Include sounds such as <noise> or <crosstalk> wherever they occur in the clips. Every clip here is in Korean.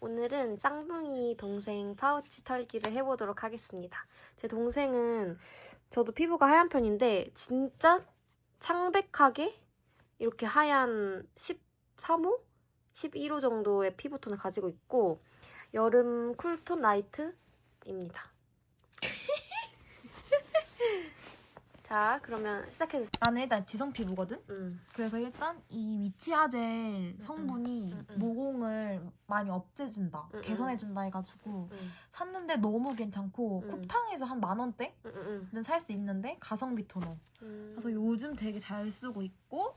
오늘은 쌍둥이 동생 파우치 털기를 해보도록 하겠습니다. 제 동생은 저도 피부가 하얀 편인데 진짜 창백하게 이렇게 하얀 13호? 11호 정도의 피부톤을 가지고 있고 여름 쿨톤 라이트입니다. 자, 그러면 시작해주세요. 나는 일단 지성 피부거든? 음, 그래서 일단 이 위치아 젤 성분이 음, 음. 모공을 많이 없애준다, 음, 음. 개선해준다 해가지고 음, 샀는데 너무 괜찮고 음. 쿠팡에서 한 만 원대는 음, 음, 살수 있는데 가성비 토너. 음. 그래서 요즘 되게 잘 쓰고 있고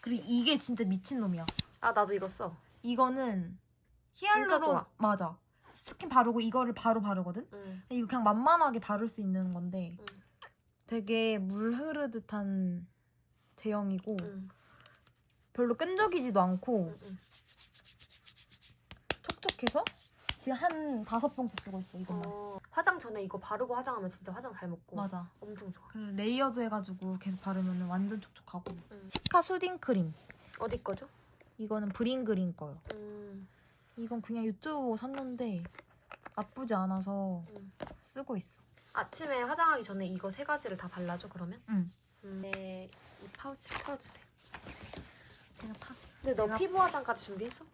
그리고 이게 진짜 미친 놈이야. 아, 나도 이거 써. 이거는 히알루론 좋아. 맞아. 스킨 바르고 이거를 바로 바르거든. 음, 이거 그냥 만만하게 바를 수 있는 건데 음, 되게 물 흐르듯한 제형이고 음, 별로 끈적이지도 않고 음, 음. 촉촉해서 지금 한 다섯 봉지 쓰고 있어 이것만. 어, 화장 전에 이거 바르고 화장하면 진짜 화장 잘 먹고 맞아. 엄청 좋아. 그리고 레이어드 해가지고 계속 바르면 완전 촉촉하고. 음. 치카 수딩 크림. 어디 거죠? 이거는 브링그린 거요. 음, 이건 그냥 유튜브 샀는데 나쁘지 않아서 음. 쓰고 있어. 아침에 화장하기 전에 이거 세 가지를 다 발라줘 그러면? 응. 음, 네, 이 파우치 털어주세요. 제가 파 근데 너 내가- 피부 화장까지 준비했어?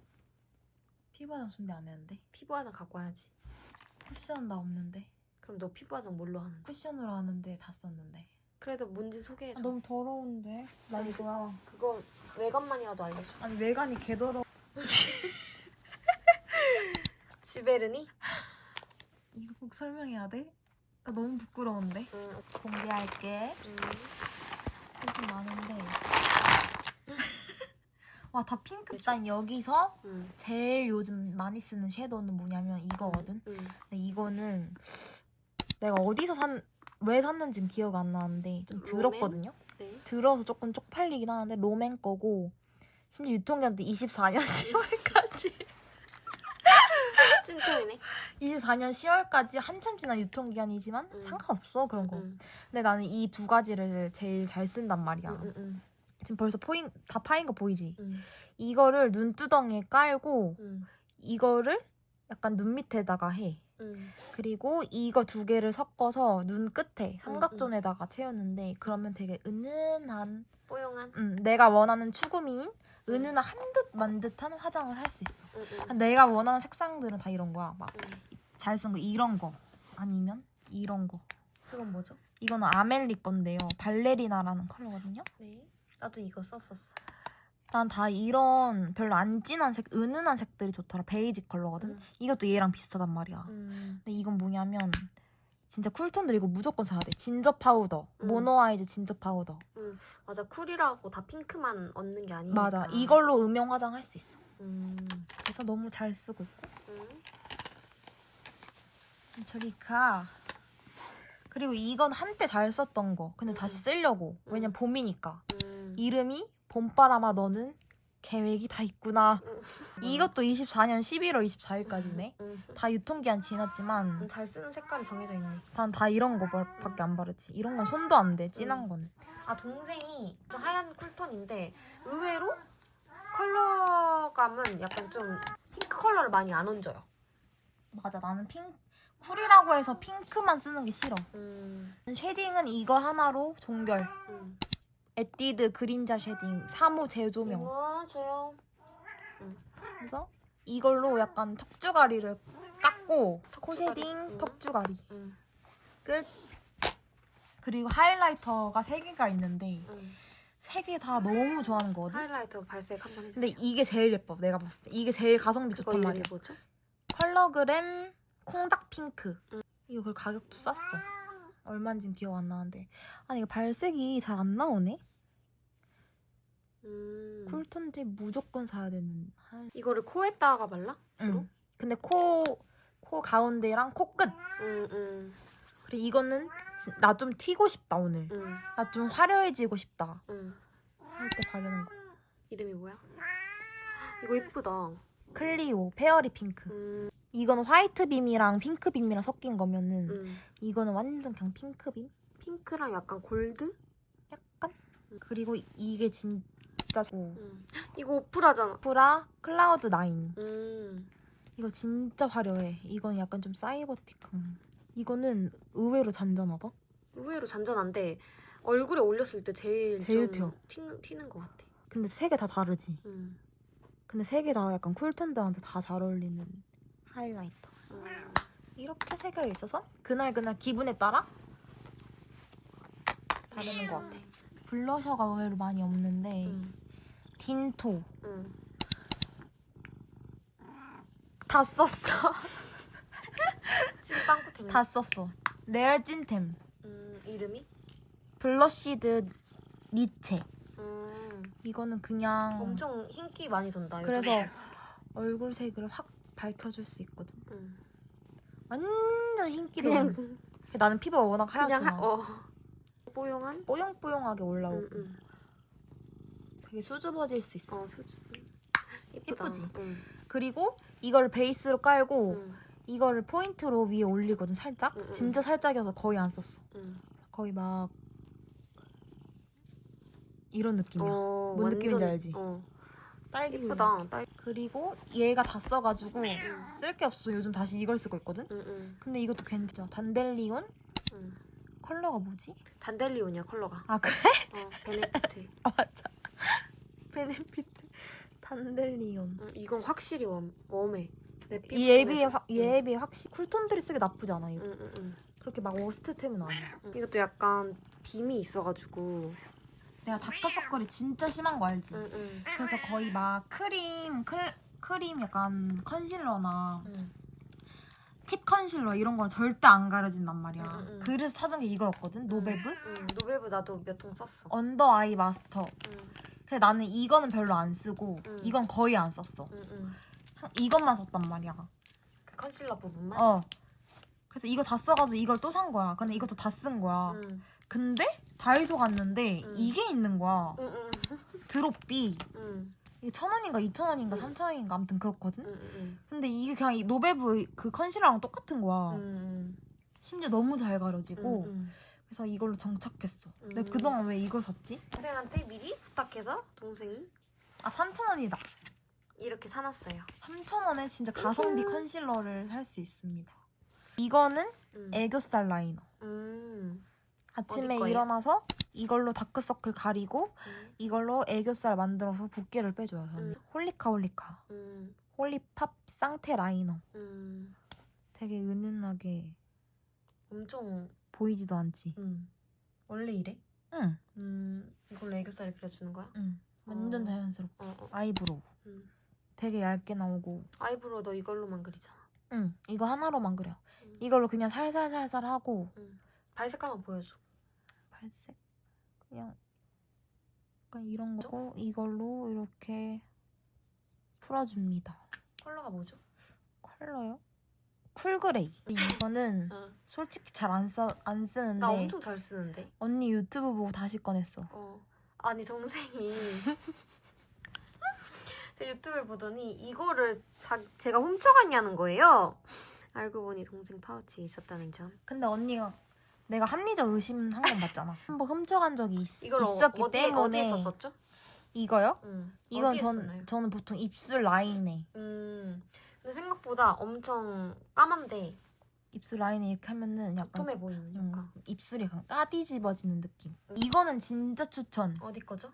피부 화장 준비 안 했는데 피부 화장 갖고 와야지. 쿠션 나 없는데 그럼 너 피부 화장 뭘로 하는데? 쿠션으로 하는데 다 썼는데. 그래서 뭔지 소개해줘. 아, 너무 더러운데. 나 아니, 이거야. 그거 외관만이라도 알려줘. 아니 외관이 개더러. <laughs> 지베르니? 이거 꼭 설명해야 돼? 나 너무 부끄러운데. 음, 공개할게. 음. 좀 많은데. <laughs> 와 다 핑크. 일단 여기서 음, 제일 요즘 많이 쓰는 섀도우는 뭐냐면 이거거든. 음, 근데 이거는 내가 어디서 산, 왜 샀는지는 기억 안 나는데 좀? 들었거든요. 네. 들어서 조금 쪽팔리긴 하는데 로맨 거고 심지어 유통기한도 24년 10월까지 찐통이네. 24년 10월까지 한참 지난 유통기한이지만 음. 상관없어 그런 거. 음, 근데 나는 이 두 가지를 제일 잘 쓴단 말이야. 음, 음, 음, 지금 벌써 포인 다 파인 거 보이지? 음, 이거를 눈두덩이에 깔고 음, 이거를 약간 눈 밑에다가 해. 음. 그리고 이거 두 개를 섞어서 눈 끝에 삼각존에다가 채우는데 그러면 되게 은은한 뽀용한. 음, 내가 원하는 추구미인 은은한 한듯 만 듯한 화장을 할 수 있어. 음, 음, 내가 원하는 색상들은 다 이런 거야. 막 음. 잘쓴 거 이런 거 아니면 이런 거. 그건 뭐죠? 이거는 아멜리 건데요. 발레리나라는 컬러거든요. 네. 나도 이거 썼었어. 난 다 이런 별로 안 진한 색, 은은한 색들이 좋더라. 베이지 컬러거든. 음. 이것도 얘랑 비슷하단 말이야. 음. 근데 이건 뭐냐면 진짜 쿨톤들 이거 무조건 사야 돼. 진저 파우더, 음. 모노아이즈 진저 파우더. 맞아 쿨이라고 다 핑크만 얻는 게 아니니까. 맞아. 이걸로 음영 화장할 수 있어. 음. 그래서 너무 잘 쓰고 있고. 음. 저리 가. 그리고 이건 한때 잘 썼던 거. 근데 음. 다시 쓰려고. 음. 왜냐면 봄이니까. 음. 이름이 봄바람아 너는 계획이 다 있구나. 음. 이것도 24년 11월 24일까지네. 음. 다 유통기한 지났지만 음, 잘 쓰는 색깔이 정해져 있네. 난 다 이런 거밖에 안 바르지. 이런 건 손도 안 돼. 진한 음. 거는. 아 동생이 좀 하얀 쿨톤인데 의외로 컬러감은 약간 좀 핑크 컬러를 많이 안 얹어요. 맞아. 나는 핑 쿨이라고 해서 핑크만 쓰는 게 싫어. 음. 쉐딩은 이거 하나로 종결. 음. 에뛰드 그림자 쉐딩 3호 재조명. 우와 조용. 그래서 이걸로 약간 턱주가리를 깎고 코 턱주가리? 쉐딩, 음. 턱주가리 음. 끝. 그리고 하이라이터가 세 개가 있는데 음. 세개다 너무 좋아하는 거거든. 하이라이터 발색 한번 해주세요. 근데 이게 제일 예뻐. 내가 봤을 때 이게 제일 가성비 그거 좋단 이름이 말이야. 뭐죠? 컬러그램 콩닥 핑크. 음. 이거 그 가격도 쌌어. 얼마인진 기억 안 나는데. 아니 이거 발색이 잘 안 나오네. 음. 쿨톤지 무조건 사야 되는. 할... 이거를 코에다가 발라? 주로? 응. 근데 코, 코 가운데랑 코 끝. 음, 음, 그리고 이거는 나 좀 튀고 싶다 오늘. 음, 나 좀 화려해지고 싶다. 음. 할때 바르는 거. 이름이 뭐야? 이거 이쁘다. 클리오 페어리 핑크. 음, 이거는 화이트 빔이랑 핑크 빔이랑 섞인 거면은 음. 이거는 완전 그냥 핑크 빔. 핑크랑 약간 골드? 약간. 그리고 이게 진짜 음. 이거 오프라잖아. 프라 클라우드 9. 음. 이거 진짜 화려해. 이건 약간 좀 사이버틱한. 이거는 의외로 잔잔하다. 의외로 잔잔한데 얼굴에 올렸을 때 제일, 제일 좀 튀어. 튀는, 튀는 것 같아. 근데 세 개 다 다르지. 음. 근데 세 개 다 약간 쿨톤들한테 다 잘 어울리는 하이라이터. 음. 이렇게 세 개가 있어서 그날 그날 기분에 따라 다르는 것 같아. 블러셔가 의외로 많이 없는데 음. 딘토 음. 다 썼어. <laughs> 찐빵꾸템. 다 썼어. 레알 찐템. 음, 이름이? 블러시드 니체. 음. 이거는 그냥 엄청 흰기 많이 돈다. 그래서 봐야지. <laughs> 얼굴 색을 확 밝혀줄 수 있거든. 음. 완전 흰기도. 그냥 나는 피부가 워낙 그냥 하얗잖아. 하, 어. 뽀용한? 뽀용뽀용하게 올라오고 응, 응. 되게 수줍어질 수 있어. 어, 수지. 예쁘다. 예쁘지? 응. 그리고 이거를 베이스로 깔고 응. 이거를 포인트로 위에 올리거든 살짝. 응, 응, 진짜 살짝이어서 거의 안 썼어. 응. 거의 막 이런 느낌이야. 어, 뭔 느낌인지 알지? 어. 딸기. 예쁘다. 딸. 그리고 얘가 다 써가지고 응. 쓸게 없어. 요즘 다시 이걸 쓰고 있거든. 응, 응. 근데 이것도 괜찮아. 단델리온 응. 컬러가 뭐지? 단델리온이야 컬러가. 아 그래? 어, 베네피트. <laughs> 아 맞아. <laughs> 베네피트 단델리온. 응, 이건 확실히 웜, 웜해. 톤에도. 확 얘에 비해 확실히 쿨톤들이 쓰기 나쁘지 않아 이거. 응, 응, 응. 그렇게 막 워스트템은 아니야. 응. 이것도 약간 빔이 있어가지고. 내가 다크서클이 진짜 심한 거 알지? 응, 응. 그래서 거의 막 크림 클, 크림 약간 컨실러나 응. 팁 컨실러 이런 거는 절대 안 가려진단 말이야. 응, 응, 응. 그래서 찾은 게 이거였거든. 노베브 응. 노베브 나도 몇 통 썼어. 언더 아이 마스터. 응, 근데 나는 이거는 별로 안 쓰고 응. 이건 거의 안 썼어. 응, 응. 한- 이것만 썼단 말이야. 그 컨실러 부분만. 어. 그래서 이거 다 써가지고 이걸 또 산 거야. 근데 이것도 다 쓴 거야. 응, 근데 다이소 갔는데 응. 이게 있는 거야. 응, 응, 드롭비. 응, 이게 천 원인가 이천 원인가 응. 삼천 원인가 아무튼 그렇거든. 응, 응, 근데 이게 그냥 이 노베브 그 컨실러랑 똑같은 거야. 응, 심지어 너무 잘 가려지고. 응, 그래서 이걸로 정착했어. 음. 내가 그동안 왜 이걸 샀지? 동생한테 미리 부탁해서 동생이 아 3천 원이다. 이렇게 사놨어요. 3천 원에 진짜 가성비 음. 컨실러를 살 수 있습니다. 이거는 음. 애교살 라이너. 음. 아침에 거예요? 일어나서 이걸로 다크서클 가리고 음. 이걸로 애교살 만들어서 붓기를 빼줘요. 저는. 음. 홀리카 홀리카. 음. 홀리팝 쌍테 라이너. 음. 되게 은은하게 엄청 보이지도 않지. 음. 원래 이래? 응. 음. 이걸로 애교살을 그려주는 거야? 응. 완전 어. 자연스럽고. 어, 어. 아이브로우. 음. 되게 얇게 나오고. 아이브로우 너 이걸로만 그리잖아. 응. 이거 하나로만 그려. 음. 이걸로 그냥 살살살살 하고 음. 발색 한번 보여줘. 발색 그냥 약간 이런 거고 이걸로 이렇게 풀어줍니다. 컬러가 뭐죠? 컬러요? 쿨그레이. 이거는 어. 솔직히 잘 안 써 안 쓰는데 나 엄청 잘 쓰는데. 언니 유튜브 보고 다시 꺼냈어. 어. 아니 동생이 <laughs> 제 유튜브를 보더니 이거를 자, 제가 훔쳐갔냐는 거예요. 알고 보니 동생 파우치에 있었다는 점. 근데 언니가 내가 합리적 의심한 건 맞잖아. <laughs> 한번 훔쳐간 적이 있, 이걸 어, 있었기 어디, 때문에 어디에 썼었죠? 이거요? 응. 이건 어디에 전? 저는 보통 입술 라인에 음. 근데 생각보다 엄청 까만데 입술 라인에 이렇게 하면은 약간 도톰해 보이는 음, 약간. 입술이 약간 까디집어지는 느낌. 음. 이거는 진짜 추천. 어디 거죠?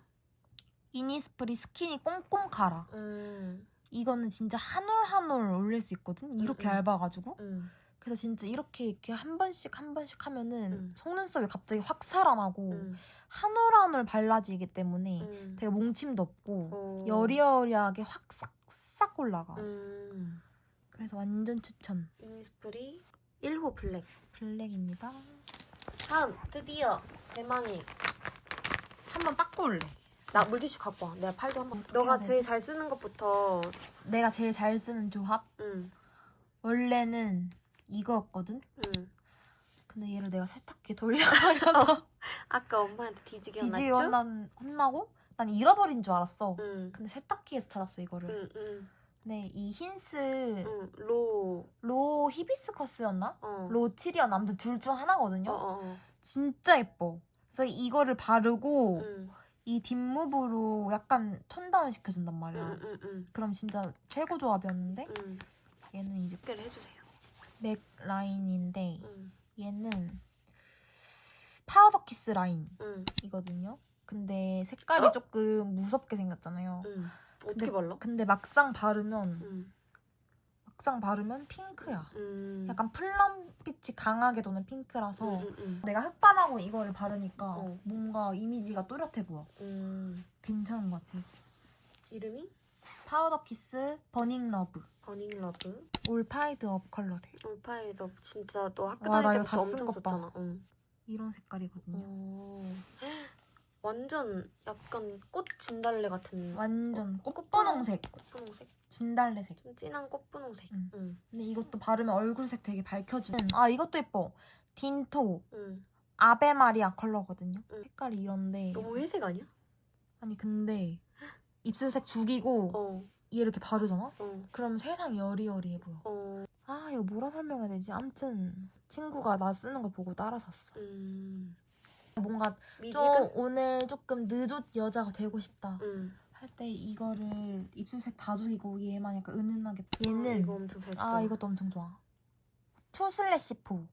이니스프리 스키니 꽁꽁 가라. 음. 이거는 진짜 한 올 한 올 올릴 수 있거든. 이렇게 음, 음. 얇아가지고. 음. 그래서 진짜 이렇게 이렇게 한 번씩 한 번씩 하면은 음. 속눈썹이 갑자기 확 살아나고 음. 한올 한올 발라지기 때문에 음. 되게 뭉침도 없고 어. 여리여리하게 확 싹싹 올라가. 음. 그래서 완전 추천. 이니스프리 1호 블랙. 블랙입니다. 다음 드디어 대망의 한번 닦고 올래. 나 물티슈 갖고 와. 내가 팔도 한번. 너가 제일? 잘 쓰는 것부터. 내가 제일 잘 쓰는 조합 응. 원래는 이거였거든. 응. 근데 얘를 내가 세탁기에 돌려버려서 <laughs> 아까 엄마한테 뒤지게 뒤지게 혼났죠? 혼난, 혼나고 난 잃어버린 줄 알았어. 응. 근데 세탁기에서 찾았어 이거를. 응. 응. 근데 이 힌스 응. 로. 로 히비스커스였나? 어. 로 7이었나? 아무튼 둘 중 하나거든요. 어. 어. 어. 진짜 예뻐. 그래서 이거를 바르고 응. 이 뒷무브로 약간 톤다운 시켜준단 말이야. 응. 응. 응. 그럼 진짜 최고 조합이었는데 응. 얘는 이제 소개를 해주세요. 맥 라인인데 응, 얘는 파우더 키스 라인이거든요. 응, 근데 색깔이 어? 조금 무섭게 생겼잖아요. 응. 어떻게 근데- 발라? 근데 막상 바르면 응, 막상 바르면 핑크야. 응. 약간 플럼빛이 강하게 도는 핑크라서 응, 응, 내가 흑발하고 이거를 바르니까 어. 뭔가 이미지가 또렷해 보여. 응. 괜찮은 것 같아. 이름이 파우더 키스 버닝 러브 버닝 러브. 올 파이드 업 컬러래. 올파이더 진짜 너 학교 와, 나 다닐 이거 때부터 다쓴 엄청 것 봐. 썼잖아. 응. 이런 색깔이거든요. 어. <gasps> 완전 약간 꽃 진달래 같은 완전 꽃- 꽃분홍색, 꽃분홍색. 진달래색. 좀 진한 꽃분홍색. 응. 응. 근데 이것도 바르면 얼굴색 되게 밝혀주는. 아 이것도 예뻐. 딘토 응. 아베 마리아 컬러거든요. 응. 색깔이 이런데 너무 회색 아니야? 아니 근데 입술색 죽이고 어. 얘 이렇게 바르잖아? 어. 그럼 세상이 여리여리해 보여. 어. 아 이거 뭐라 설명해야 되지? 암튼 친구가 나 쓰는 거 보고 따라 샀어. 음. 뭔가 좀 미지근? 오늘 조금 늦옷 여자가 되고 싶다 응. 할때 이거를 입술색 다 죽이고 얘만 약간 은은하게 아, 얘는 이거 엄청 잘 써. 아 이것도 엄청 좋아 투 슬래시 포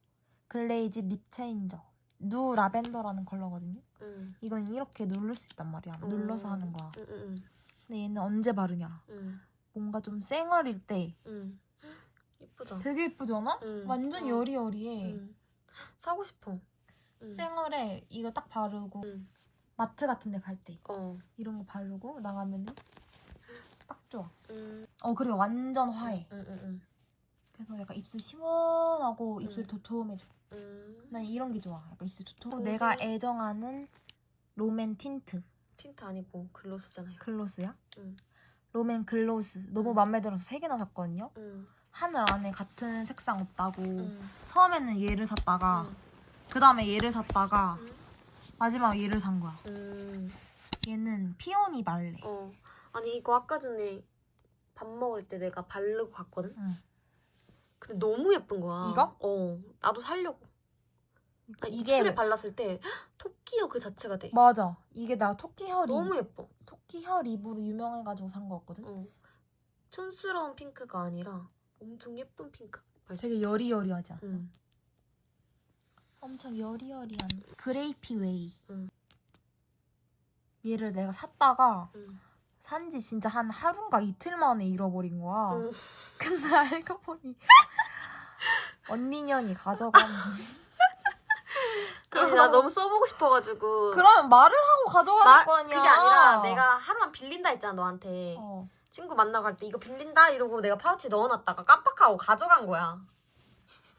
글레이즈 립 체인저 누 라벤더라는 컬러거든요 응. 이건 이렇게 누를 수 있단 말이야 음. 눌러서 하는 거야 응. 응. 근데 얘는 언제 바르냐 응. 뭔가 좀 쌩얼일 때 응. <gasps> 예쁘다. 되게 예쁘지 않아? 응. 완전 어. 여리여리해 응. 사고 싶어. 응. 쌩얼에 이거 딱 바르고 응. 마트 같은 데 갈 때 어. 이런 거 바르고 나가면은 딱 좋아 응. 어 그리고 완전 화해 응. 응. 응. 그래서 약간 입술 시원하고 입술 음. 도톰해져 응. 난 이런 게 좋아 약간 입술 도톰 동생- 내가 애정하는 롬앤 틴트 틴트 아니고 글로스잖아요. 글로스야? 응. 롬앤 글로스 너무 음. 마음에 들어서 세 개나 샀거든요 응. 하늘 안에 같은 색상 없다고 응. 처음에는 얘를 샀다가 응. 그 다음에 얘를 샀다가 응. 마지막 얘를 산 거야 응. 얘는 피오니 말레 어. 아니 이거 아까 전에 밥 먹을 때 내가 바르고 갔거든. 응. 근데 너무 예쁜 거야. 이거? 어. 나도 살려고. 아니, 이게 입술에 왜- 발랐을 때 <gasps> 토끼어 그 자체가 돼. 맞아 이게 나 토끼 혀 립, 너무 예뻐. 토끼 혀 립으로 유명해가지고 산 거였거든 어. 촌스러운 핑크가 아니라 엄청 예쁜 핑크. 발색. 되게 여리여리하지 않아? 응. 엄청 여리여리한 그레이피 웨이 응. 얘를 내가 샀다가 응. 산지 진짜 한 하루인가 이틀 만에 잃어버린 거야 응. <laughs> 근데 알고 보니 <laughs> 언니년이 가져간 그래서 나 너무 써보고 싶어가지고. 그러면 말을 하고 가져가야 마- 될거 아니야 그게 아니라 내가 하루만 빌린다 했잖아 너한테. 어. 친구 만나고 갈 때 이거 빌린다 이러고 내가 파우치에 넣어놨다가 깜빡하고 가져간 거야.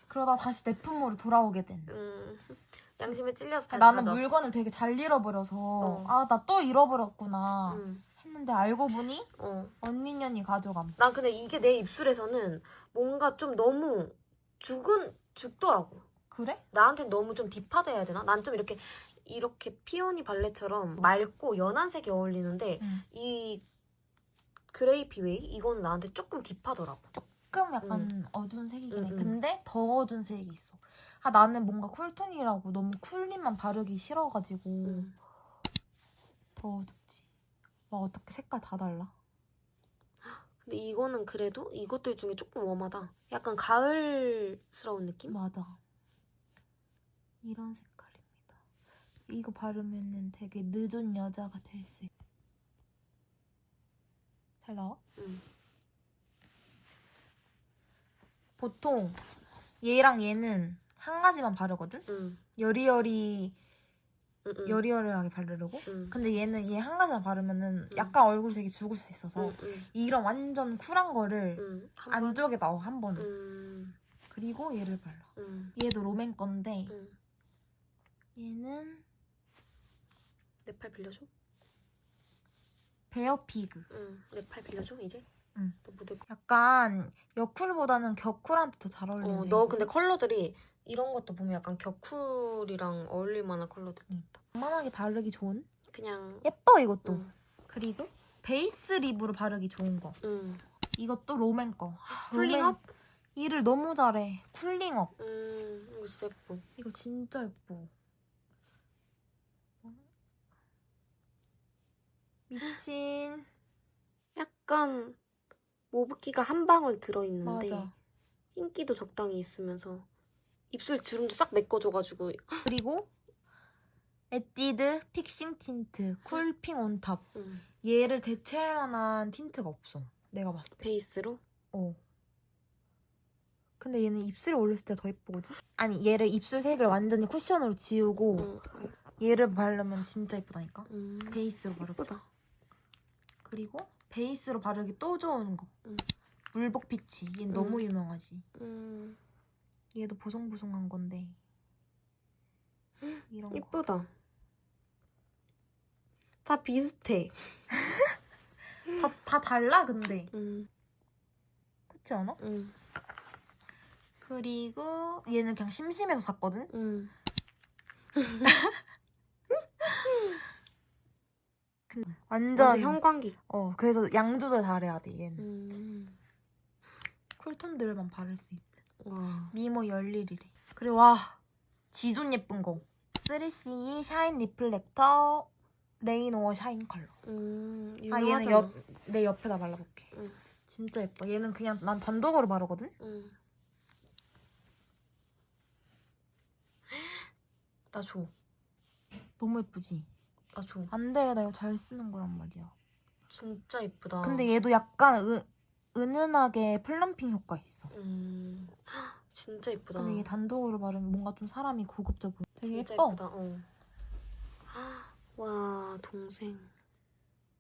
그러다 다시 내 품으로 돌아오게 된 음. 양심에 찔려서 다시 나는 가져왔어. 물건을 되게 잘 잃어버려서 어. 아나 또 잃어버렸구나 응. 했는데 알고 보니 어. 언니년이 가져감 난 근데 이게 내 입술에서는 뭔가 좀 너무 죽은 죽더라고. 그래? 나한테는 너무 좀 딥하다 해야 되나? 난 좀 이렇게 이렇게 피오니 발레처럼 맑고 연한 색이 어울리는데 응. 이 그레이 피 웨이 이거는 나한테 조금 딥하더라고. 조금 약간 어두운 색이긴 해 응, 응. 근데 더 어두운 색이 있어 아 나는 뭔가 쿨톤이라고 너무 쿨립만 바르기 싫어가지고 음. 더 어둡지 와 어떻게 색깔 다 달라 근데 이거는 그래도 이것들 중에 조금 웜하다. 약간 가을스러운 느낌? 맞아 이런 색깔입니다 이거 바르면은 되게 늦은 여자가 될 수 있어 잘 나와? 응. 보통 얘랑 얘는 한 가지만 바르거든? 응. 여리여리 응. 응. 여리여리하게 바르려고 응. 근데 얘는 얘 한 가지만 바르면은 음. 약간 얼굴색이 죽을 수 있어서. 이런 완전 쿨한 거를. 안쪽에 넣어 한 번에 음. 그리고 얘를 발라 응. 얘도 롬앤 건데 응. 얘는 내 팔 빌려줘? 베어피그 응. 내 팔 빌려줘 이제? 응. 약간 여쿨보다는 격쿨한테 더 잘 어울리는 어? 너 근데 컬러들이 이런 것도 보면 약간 격쿨이랑 어울릴 만한 컬러들이 응. 있다. 만하게 바르기 좋은 그냥 예뻐 이것도 응. 그리고 베이스 립으로 바르기 좋은 거 응. 이것도 롬앤 거 쿨링업? 일을 너무 잘해 쿨링업 음. 이거 진짜 예뻐. 이거 진짜 예뻐 미친 약간 모브기가 한 방울 들어있는데 맞아. 흰기도 적당히 있으면서 입술 주름도 싹 메꿔줘가지고 그리고 에뛰드 픽싱 틴트 쿨핑 온탑. 음, 얘를 대체할 만한 틴트가 없어. 내가 봤을 때. 베이스로 어. 근데 얘는 입술에 올렸을 때 더 예쁘거든? 아니 얘를 입술 색을 완전히 쿠션으로 지우고 음, 얘를 바르면 진짜 예쁘다니까? 음, 베이스로 바르고 예쁘다 그리고 베이스로 바르기 또 좋은 거 음. 물복 피치 얘는 음. 너무 유명하지 음, 얘도 보송보송한 건데. <gasps> 이런 거 예쁘다. 다 비슷해. <laughs> 다, 다 달라 근데. 음, 그렇지 않아? 음, 그리고 얘는 그냥 심심해서 샀거든? 음. 완전 형광기. 어 그래서 양 조절 잘해야 돼 얘는. 음. 쿨톤들만 바를 수 있는 와 미모 열일이래. 그리고 와 지존 예쁜 거. 3CE 샤인 리플렉터 레인오어 샤인 컬러. 음, 아 얘는 유명하잖아 옆, 내 옆에다 발라볼게. 응. 진짜 예뻐. 얘는 그냥 난 단독으로 바르거든. 음. <gasps> 나 줘. 너무 예쁘지. 나 줘. 안 돼, 나 이거 잘 쓰는 거란 말이야. 진짜 예쁘다. 근데 얘도 약간 은, 은은하게 플럼핑 효과 있어. 음. 헉, 진짜 예쁘다. 근데 이게 단독으로 바르면 뭔가 좀 사람이 고급져 보여. 되게 진짜 예뻐. 예쁘다. 어. 헉, 와 동생.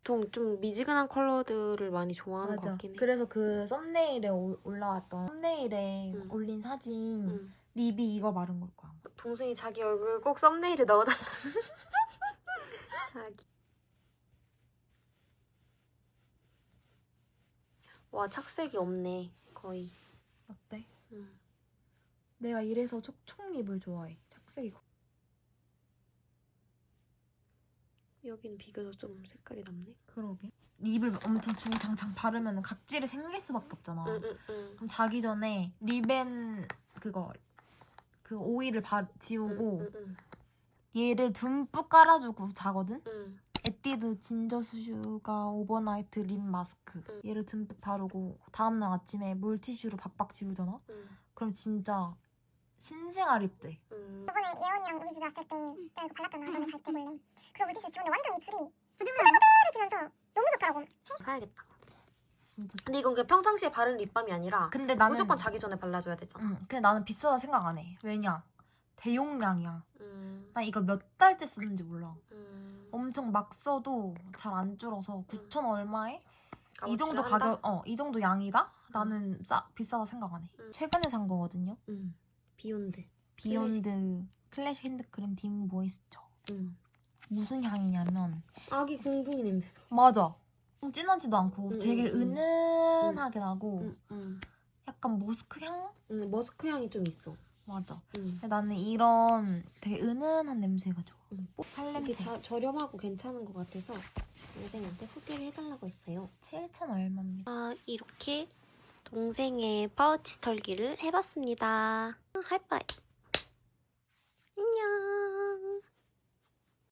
동좀 미지근한 컬러들을 많이 좋아하는 것 맞아. 같긴 해. 그래서 그 썸네일에 올- 올라왔던 썸네일에 응. 올린 사진 응. 립이 이거 바른 걸 거야. 동생이 자기 얼굴 꼭 썸네일에 넣어달라. <laughs> 자기. 와 착색이 없네 거의. 어때? 음. 내가 이래서 촉촉립을 좋아해. 착색이. 여긴 비교적 좀 색깔이 남네. 그러게. 립을 엄청 주구장창 바르면 각질이 생길 수밖에 없잖아. 응응응. 응, 그럼 자기 전에 립앤 그거 그 오일을 바, 지우고 얘를 듬뿍 깔아주고 자거든. 응. 에뛰드 진저 슈가 오버나이트 립 마스크. 응. 얘를 듬뿍 바르고 다음날 아침에 물티슈로 박박 지우잖아. 응, 그럼 진짜 신생아 립 돼. 응. 저번에 예원이랑 우리 집에 왔을 때 내가 이거 발랐잖아 너네 잘때 몰래 그리고 물티슈 지우는데 완전 입술이 부들부들해지면서 너무 좋더라고 사야겠다. 진짜. 근데 이건 그냥 평상시에 바른 립밤이 아니라 근데 나는 무조건 자기 전에 발라줘야 되잖아. 응, 근데 나는 비싸다 생각 안 해. 왜냐? 대용량이야. 음, 나 이걸 몇 달째 쓰는지 몰라. 음. 엄청 막 써도 잘 안 줄어서 9천 얼마에 이 정도? 가격, 어, 이 정도 양이다? 나는 싸, 비싸다 생각 안 해. 음. 최근에 산 거거든요. 응. 비욘드. 비욘드 클래식 핸드크림 딥 모이스처. 응. 무슨 향이냐면 아기 공둥이 냄새. 맞아. 좀 진하지도 않고 음, 되게 음, 음. 은은하게 나고 응, 응. 약간 머스크 향? 응. 머스크 향이 좀 있어. 맞아. 응. 근데 나는 이런 되게 은은한 냄새가 좋아. 응. 이게 살냄새. 저, 저렴하고 괜찮은 것 같아서 동생한테 소개를 해달라고 했어요. 7천 얼마입니다. 아, 이렇게 동생의 파우치 털기를 해봤습니다. 하이파이. 안녕.